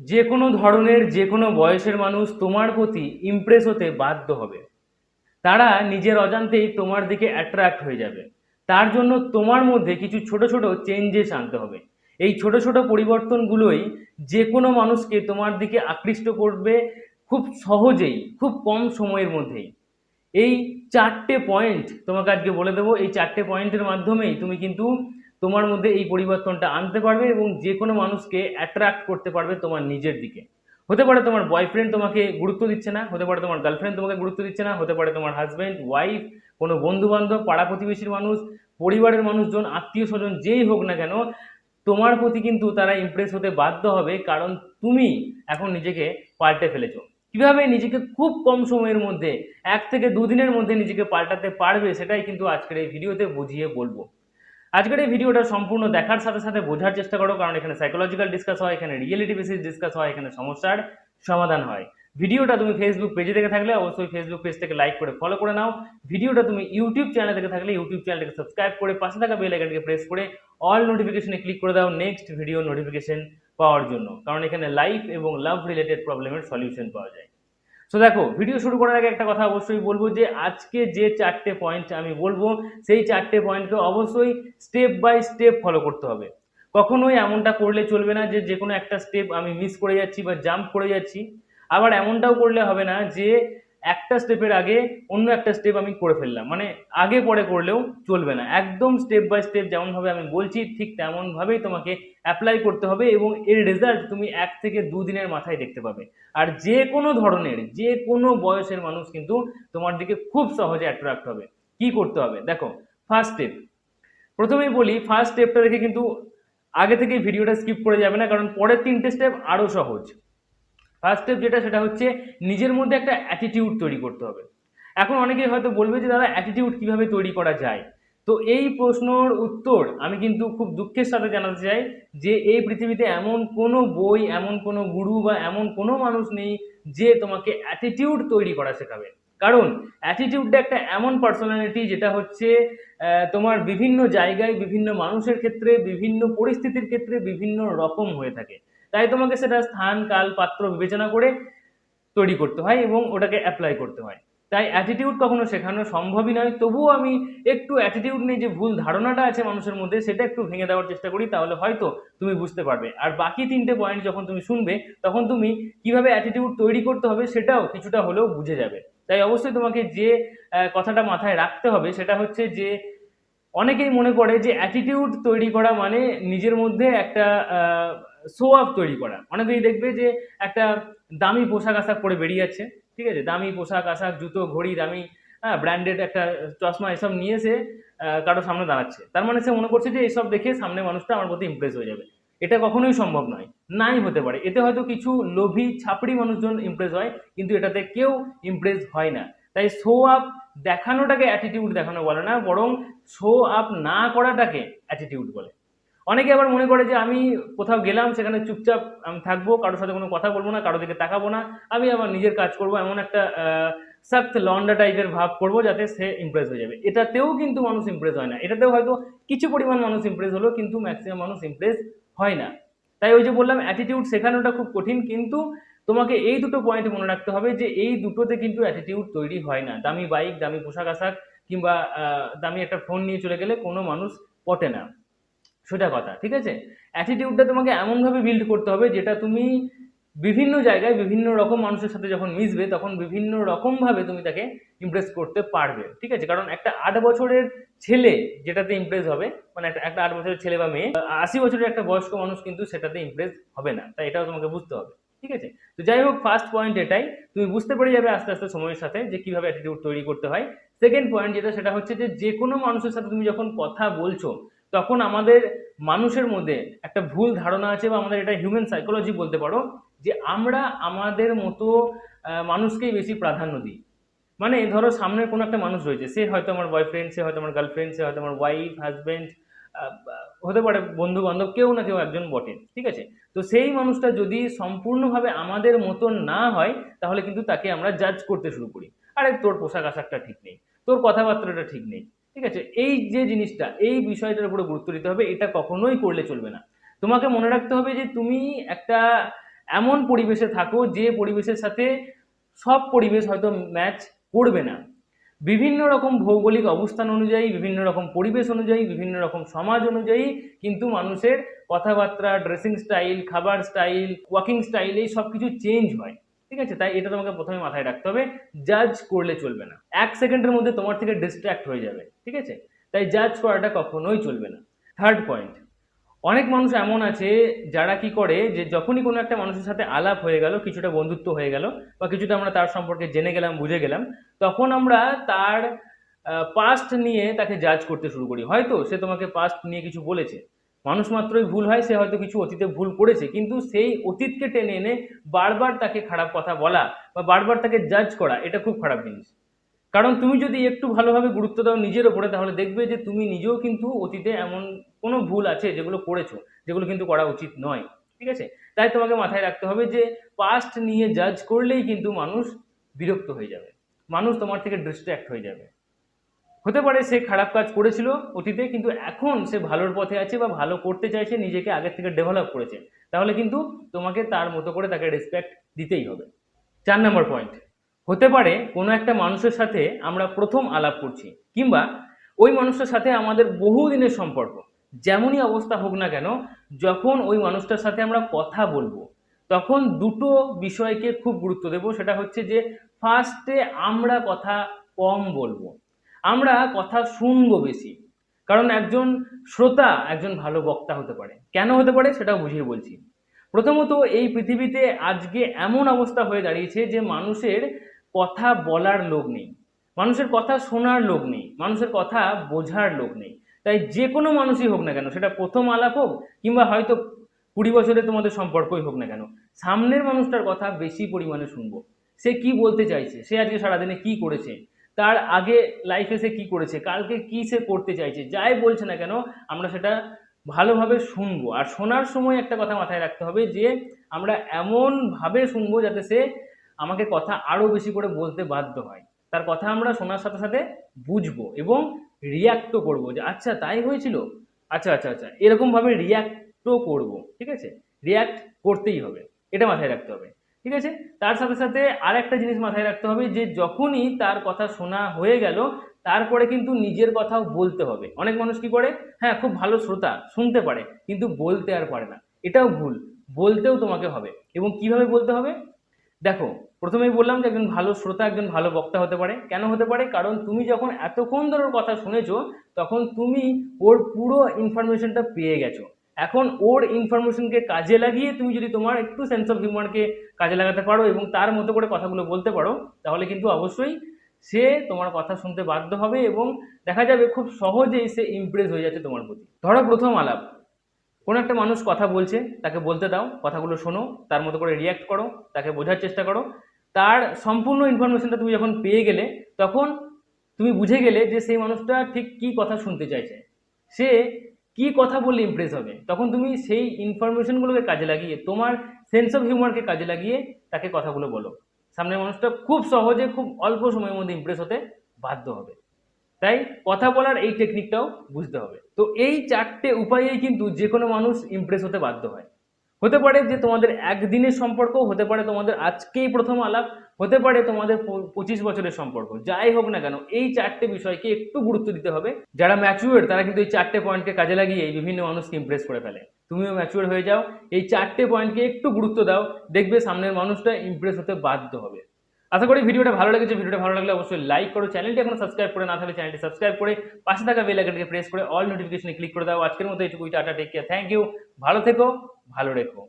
যে কোনো ধরনের যে কোনো বয়সের মানুষ তোমার প্রতি ইমপ্রেস হতে বাধ্য হবে। তারা নিজের অজান্তেই তোমার দিকে অ্যাট্রাক্ট হয়ে যাবে। তার জন্য তোমার মধ্যে কিছু ছোট ছোট চেঞ্জেস আনতে হবে। এই ছোট ছোট পরিবর্তনগুলোই যে কোনো মানুষকে তোমার দিকে আকৃষ্ট করবে খুব সহজেই, খুব কম সময়ের মধ্যেই। এই চারটে পয়েন্ট তোমাকে আজকে বলে দেবো। এই চারটে পয়েন্টের মাধ্যমেই তুমি কিন্তু তোমার মধ্যে এই পরিবর্তনটা আনতে পারবে এবং যে কোনো মানুষকে অ্যাট্রাক্ট করতে পারবে তোমার নিজের দিকে। হতে পারে তোমার বয়ফ্রেন্ড তোমাকে গুরুত্ব দিচ্ছে না, হতে পারে তোমার গার্লফ্রেন্ড তোমাকে গুরুত্ব দিচ্ছে না, হতে পারে তোমার হাজব্যান্ড ওয়াইফ কোনো বন্ধু বান্ধব পাড়া প্রতিবেশীর মানুষ, পরিবারের মানুষজন, আত্মীয় স্বজন, যেই হোক না কেন, তোমার প্রতি কিন্তু তারা ইমপ্রেস হতে বাধ্য হবে কারণ তুমি এখন নিজেকে পাল্টে ফেলেছো। কীভাবে নিজেকে খুব কম সময়ের মধ্যে, এক থেকে দুদিনের মধ্যে নিজেকে পাল্টাতে পারবে সেটাই কিন্তু আজকের এই ভিডিওতে বুঝিয়ে বলব। আজকের এই ভিডিওটা সম্পূর্ণ দেখার সাথে সাথে বোঝার চেষ্টা করো, কারণ এখানে সাইকোলজিক্যাল ডিসকাস হয়, এখানে রিয়েলিটি বেসিস ডিসকাস হয়, এখানে সমস্যার সমাধান হয়। ভিডিওটা তুমি ফেসবুক পেজে থেকে থাকলে অবশ্যই ফেসবুক পেজটাকে লাইক করে ফলো করে নাও। ভিডিওটা তুমি ইউটিউব চ্যানেল থেকে থাকলে ইউটিউব চ্যানেলটাকে সাবস্ক্রাইব করে পাশে থাকা বেল আইকনকে প্রেস করে অল নোটিফিকেশনে ক্লিক করে দাও নেক্সট ভিডিও নোটিফিকেশন পাওয়ার জন্য। কারণ এখানে লাইফ এবং লাভ রিলেটেড প্রবলেমের সলিউশন পাওয়া যায়। সো দেখো ভিডিও শুরু করার আগে একটা কথা অবশ্যই বলব যে, আজকে যে চারটে পয়েন্ট আমি বলব, সেই চারটে পয়েন্টকে অবশ্যই স্টেপ বাই স্টেপ ফলো করতে হবে। কখনোই এমনটা করলে চলবে না যে যে কোনো একটা স্টেপ আমি মিস করে যাচ্ছি বা জাম্প করে যাচ্ছি। আবার এমনটাও করলে হবে না যে একটা স্টেপের আগে অন্য একটা স্টেপ আমি করে ফেললাম। মানে আগে পরে করলেও চলবে না। একদম স্টেপ বাই স্টেপ যেমনভাবে আমি বলছি, ঠিক তেমনভাবেই তোমাকে অ্যাপ্লাই করতে হবে এবং এর রেজাল্ট তুমি এক থেকে দুদিনের মাথায় দেখতে পাবে। আর যে কোনো ধরনের, যে কোনো বয়সের মানুষ কিন্তু তোমার দিকে খুব সহজে অ্যাট্রাক্ট হবে। কি করতে হবে? দেখো ফার্স্ট স্টেপ প্রথমেই বলি ফার্স্ট স্টেপটা দেখে কিন্তু আগে থেকে ভিডিওটা স্কিপ করে যাবে না, কারণ পরের তিনটে স্টেপ আরও সহজ। ফার্স্ট স্টেপ যেটা, সেটা হচ্ছে নিজের মধ্যে একটা অ্যাটিটিউড তৈরি করতে হবে। এখন অনেকেই হয়তো বলবে যে, দাদা অ্যাটিটিউড কীভাবে তৈরি করা যায়? তো এই প্রশ্নর উত্তর আমি কিন্তু খুব দুঃখের সাথে জানাতে চাই যে, এই পৃথিবীতে এমন কোনো বই, এমন কোনো গুরু বা এমন কোনো মানুষ নেই যে, তোমাকে অ্যাটিটিউড তৈরি করা শেখাবে। কারণ অ্যাটিটিউডটা একটা এমন পার্সোনালিটি যেটা হচ্ছে তোমার বিভিন্ন জায়গায় বিভিন্ন মানুষের ক্ষেত্রে, বিভিন্ন পরিস্থিতির ক্ষেত্রে বিভিন্ন রকম হয়ে থাকে। তাই তোমাকে সেটা স্থান, কাল, পাত্র বিবেচনা করে তৈরি করতে হয় এবং ওটাকে অ্যাপ্লাই করতে হয়। তাই অ্যাটিটিউড কখনো শেখানো সম্ভবই নয়। তবুও আমি একটু অ্যাটিটিউড নিয়ে যে ভুল ধারণাটা আছে মানুষের মধ্যে, সেটা একটু ভেঙে দেওয়ার চেষ্টা করি, তাহলে হয়তো তুমি বুঝতে পারবে। আর বাকি তিনটে পয়েন্ট যখন তুমি শুনবে, তখন তুমি কীভাবে অ্যাটিটিউড তৈরি করতে হবে সেটাও কিছুটা হলেও বুঝে যাবে। তাই অবশ্যই তোমাকে যে কথাটা মাথায় রাখতে হবে, সেটা হচ্ছে যে, অনেকেই মনে করে যে অ্যাটিটিউড তৈরি করা মানে নিজের মধ্যে একটা শো আপ তৈরি করা। অনেকেই দেখবে যে একটা দামি পোশাক আশাক পরে বেরিয়ে যাচ্ছে ঠিক আছে? দামি পোশাক, আশাক, জুতো, ঘড়ি, দামি হ্যাঁ ব্র্যান্ডেড একটা চশমা এসব নিয়ে সে কারোর সামনে দাঁড়াচ্ছে। তার মানে সে মনে করছে যে এইসব দেখে সামনে মানুষটা আমার প্রতি ইমপ্রেস হয়ে যাবে। এটা কখনোই সম্ভব নয়। নাই হতে পারে। এতে হয়তো কিছু লোভী, ছাপড়ি মানুষজন ইমপ্রেস হয়, কিন্তু এটাতে কেউ ইমপ্রেস হয় না। তাই শো আপ দেখানোটাকে অ্যাটিটিউড দেখানো বলে না, বরং শো আপ না করাটাকে অ্যাটিটিউড বলে। অনেকে আবার মনে করে যে আমি কোথাও গেলাম, সেখানে চুপচাপ আমি থাকব, কারোর সাথে কোনো কথা বলব না কারও দিকে তাকাবো না, আমি আমার নিজের কাজ করব, এমন একটা সখ্ত লন্ডা টাইপের ভাব করব যাতে সে ইমপ্রেস হয়ে যাবে। এটাতেও কিন্তু মানুষ ইমপ্রেস হয় না। এটাতেও হয়তো কিছু পরিমাণ মানুষ ইমপ্রেস হলো, কিন্তু ম্যাক্সিমাম মানুষ ইমপ্রেস হয় না। তাই ওই যে বললাম অ্যাটিটিউড শেখানোটা খুব কঠিন, কিন্তু তোমাকে এই দুটো পয়েন্ট মনে রাখতে হবে যে এই দুটোতে কিন্তু অ্যাটিটিউড তৈরি হয় না। দামি বাইক দামি পোশাক আশাক কিংবা দামি একটা ফোন নিয়ে চলে গেলে কোনো মানুষ পটে না। সোজা কথা, ঠিক আছে? অ্যাটিটিউডটা তোমাকে এমনভাবে বিল্ড করতে হবে যেটা তুমি বিভিন্ন জায়গায় বিভিন্ন রকম মানুষের সাথে যখন মিশবে, তখন বিভিন্ন রকমভাবে তুমি তাকে ইমপ্রেস করতে পারবে, ঠিক আছে? কারণ একটা আট বছরের ছেলে যেটাতে ইমপ্রেস হবে মানে একটা একটা আট বছরের ছেলে বা মেয়ে, আশি বছরের একটা বয়স্ক মানুষ কিন্তু সেটাতে ইমপ্রেস হবে না, তাই এটাও তোমাকে বুঝতে হবে, ঠিক আছে? তো যাই হোক ফার্স্ট পয়েন্ট এটাই, তুমি বুঝতে পেরে যাবে আস্তে আস্তে সময়ের সাথে যে কীভাবে অ্যাটিটিউড তৈরি করতে হয়। সেকেন্ড পয়েন্ট যেটা, সেটা হচ্ছে যে যে কোনো মানুষের সাথে তুমি যখন কথা বলছো তখন আমাদের মানুষের মধ্যে একটা ভুল ধারণা আছে বা আমাদের এটা হিউম্যান সাইকোলজি বলতে পারো, যে আমরা আমাদের মতো মানুষকেই বেশি প্রাধান্য দিই। মানে ধরো সামনের কোনো একটা মানুষ রয়েছে, সে হয়তো আমার বয়ফ্রেন্ড সে হয়তো আমার গার্লফ্রেন্ড সে হয়তো আমার ওয়াইফ হাজব্যান্ড হতে পারে বন্ধু বান্ধব কেউ না কেউ একজন বটে, ঠিক আছে? তো সেই মানুষটা যদি সম্পূর্ণভাবে আমাদের মতন না হয়, তাহলে কিন্তু তাকে আমরা জাজ করতে শুরু করি। আরে তোর পোশাক আশাকটা ঠিক নেই, তোর কথাবার্তাটা ঠিক নেই। ঠিক আছে? এই যে জিনিসটা, এই বিষয়টার উপরে গুরুত্ব দিতে হবে, এটা কখনোই করলে চলবে না। তোমাকে মনে রাখতে হবে যে, তুমি একটা এমন পরিবেশে থাকো যে পরিবেশের সাথে সব পরিবেশ হয়তো ম্যাচ করবে না। বিভিন্ন রকম ভৌগোলিক অবস্থান অনুযায়ী, বিভিন্ন রকম পরিবেশ অনুযায়ী, বিভিন্ন রকম সমাজ অনুযায়ী কিন্তু মানুষের কথাবার্তা ড্রেসিং স্টাইল খাবার স্টাইল ওয়াকিং স্টাইল এই সব কিছু চেঞ্জ হয়। ঠিক আছে? তাই এটা তোমাকে প্রথমে মাথায় রাখতে হবে জাজ করলে চলবে না। এক সেকেন্ডের মধ্যে তোমার থেকে ডিস্ট্র্যাক্ট হয়ে যাবে, ঠিক আছে? তাই জাজ করাটা কখনোই চলবে না। থার্ড পয়েন্ট অনেক মানুষ এমন আছে যারা কি করে যে যখনই কোনো একটা মানুষের সাথে আলাপ হয়ে গেল, কিছুটা বন্ধুত্ব হয়ে গেল, বা কিছুটা আমরা তার সম্পর্কে জেনে গেলাম, বুঝে গেলাম, তখন আমরা তার পাস্ট নিয়ে তাকে জাজ করতে শুরু করি। হয়তো সে তোমাকে পাস্ট নিয়ে কিছু বলেছে মানুষ মাত্রই ভুল হয়, সে হয়তো কিছু অতীতে ভুল করেছে, কিন্তু সেই অতীতকে টেনে এনে বারবার তাকে খারাপ কথা বলা বা বারবার তাকে জাজ করা, এটা খুব খারাপ জিনিস। কারণ তুমি যদি একটু ভালোভাবে গুরুত্ব দাও নিজের ওপরে, তাহলে দেখবে যে তুমি নিজেও কিন্তু অতীতে এমন কোনো ভুল আছে যেগুলো করেছ, যেগুলো কিন্তু করা উচিত নয়, ঠিক আছে? তাই তোমাকে মাথায় রাখতে হবে যে পাস্ট নিয়ে জাজ করলেই কিন্তু মানুষ বিরক্ত হয়ে যাবে। মানুষ তোমার থেকে ডিস্ট্র্যাক্ট হয়ে যাবে। হতে পারে সে খারাপ কাজ করেছিল অতীতে, কিন্তু এখন সে ভালোর পথে আছে বা ভালো করতে চাইছে, নিজেকে আগের থেকে ডেভেলপ করেছে। তাহলে কিন্তু তোমাকে তার মতো করে তাকে রেসপেক্ট দিতেই হবে। চার নম্বর পয়েন্ট হতে পারে কোনো একটা মানুষের সাথে আমরা প্রথম আলাপ করছি, কিংবা ওই মানুষটার সাথে আমাদের বহুদিনের সম্পর্ক। যেমনই অবস্থা হোক না কেন, যখন ওই মানুষটার সাথে আমরা কথা বলব, তখন দুটো বিষয়কে খুব গুরুত্ব দেব। সেটা হচ্ছে যে ফার্স্টে আমরা কথা কম বলব। আমরা কথা শুনব বেশি। কারণ একজন শ্রোতা একজন ভালো বক্তা হতে পারে। কেন হতে পারে সেটা বুঝিয়ে বলছি। প্রথমত এই পৃথিবীতে আজকে এমন অবস্থা হয়ে দাঁড়িয়েছে যে মানুষের কথা বলার লোক নেই। মানুষের কথা শোনার লোক নেই। মানুষের কথা বোঝার লোক নেই। তাই যে কোনো মানুষই হোক না কেন, সেটা প্রথম আলাপ হোক কিংবা হয়তো কুড়ি বছরে তোমাদের সম্পর্কই হোক না কেন, সামনের মানুষটার কথা বেশি পরিমাণে শুনব। সে কি বলতে চাইছে? সে আজকে সারাদিনে কি করেছে? তার আগে লাইফে সে কী করেছে, কালকে কি সে করতে চাইছে, যাই বলছে না কেন, আমরা সেটা ভালোভাবে শুনব। আর শোনার সময় একটা কথা মাথায় রাখতে হবে যে, আমরা এমনভাবে শুনব যাতে সে আমাকে কথা আরও বেশি করে বলতে বাধ্য হয়। তার কথা আমরা শোনার সাথে সাথে বুঝব এবং রিয়াক্টও করব যে আচ্ছা তাই হয়েছিল? আচ্ছা আচ্ছা আচ্ছা। এরকমভাবে রিয়াক্টও করব, ঠিক আছে? রিয়াক্ট করতেই হবে, এটা মাথায় রাখতে হবে। ঠিক আছে? তার সাথে সাথে আর একটা জিনিস মাথায় রাখতে হবে যে, যখনই তার কথা শোনা হয়ে গেল, তারপরে কিন্তু নিজের কথাও বলতে হবে। অনেক মানুষ কি করে? হ্যাঁ খুব ভালো শ্রোতা, শুনতে পারে, কিন্তু বলতে আর পারে না। এটাও ভুল। বলতেও তোমাকে হবে। এবং কীভাবে বলতে হবে? দেখো, প্রথমেই বললাম যে, একজন ভালো শ্রোতা, একজন ভালো বক্তা হতে পারে। কেন হতে পারে? কারণ তুমি যখন এতক্ষণ ধরে কথা শুনেছো, তখন তুমি ওর পুরো ইনফরমেশনটা পেয়ে গেছো। এখন ওর ইনফরমেশনকে কাজে লাগিয়ে তুমি যদি তোমার একটু সেন্স অফ হিউমারকে কাজে লাগাতে পারো এবং তার মতো করে কথাগুলো বলতে পারো, তাহলে কিন্তু অবশ্যই সে তোমার কথা শুনতে বাধ্য হবে এবং দেখা যাবে খুব সহজেই সে ইমপ্রেস হয়ে যাচ্ছে তোমার প্রতি। ধরো প্রথম আলাপ। কোনো একটা মানুষ কথা বলছে, তাকে বলতে দাও, কথাগুলো শোনো, তার মতো করে রিয়াক্ট করো, তাকে বোঝার চেষ্টা করো। তার সম্পূর্ণ ইনফরমেশনটা তুমি যখন পেয়ে গেলে, তখন তুমি বুঝে গেলে যে সেই মানুষটা ঠিক কী কথা শুনতে চাইছে। সে কি কথা বললে ইমপ্রেস হবে? তখন তুমি সেই ইনফরমেশনগুলোকে কাজে লাগিয়ে, তোমার সেন্স অফ হিউমারকে কাজে লাগিয়ে তাকে কথাগুলো বলো। সামনের মানুষটা খুব সহজে, খুব অল্প সময়ের মধ্যে ইমপ্রেস হতে বাধ্য হবে। তাই কথা বলার এই টেকনিকটাও বুঝতে হবে। তো এই চারটে উপায়েই কিন্তু যে কোনো মানুষ ইমপ্রেস হতে বাধ্য হয়। হতে পারে যে তোমাদের একদিনের সম্পর্ক হতে পারে তোমাদের আজকেই প্রথম আলাপ হতে পারে তোমাদের পঁচিশ বছরের সম্পর্ক। যাই হোক না কেন, এই চারটে বিষয়কে একটু গুরুত্ব দিতে হবে। যারা ম্যাচুয়ার তারা কিন্তু এই চারটে পয়েন্টকে কাজে লাগিয়ে এই বিভিন্ন মানুষকে ইমপ্রেস করে ফেলে। তুমিও ম্যাচুয়ার হয়ে যাও। এই চারটে পয়েন্টকে একটু গুরুত্ব দাও। দেখবে সামনের মানুষটা ইমপ্রেস হতে বাধ্য হবে। আশা করি ভিডিওটা ভালো লেগেছে। ভিডিওটা ভালো লাগলে অবশ্যই লাইক করো। চ্যানেলটি এখন সাবস্ক্রাইব করে না থাকলে চ্যানেলটি সাবস্ক্রাইব করে পাশে থাকা বেল আইকনকে প্রেস করে অল নোটিফিকেশনে ক্লিক করে দাও। আজকের মতো এইটুকুই। Tata take care thank you ভালো থেকো, ভালো রেখো।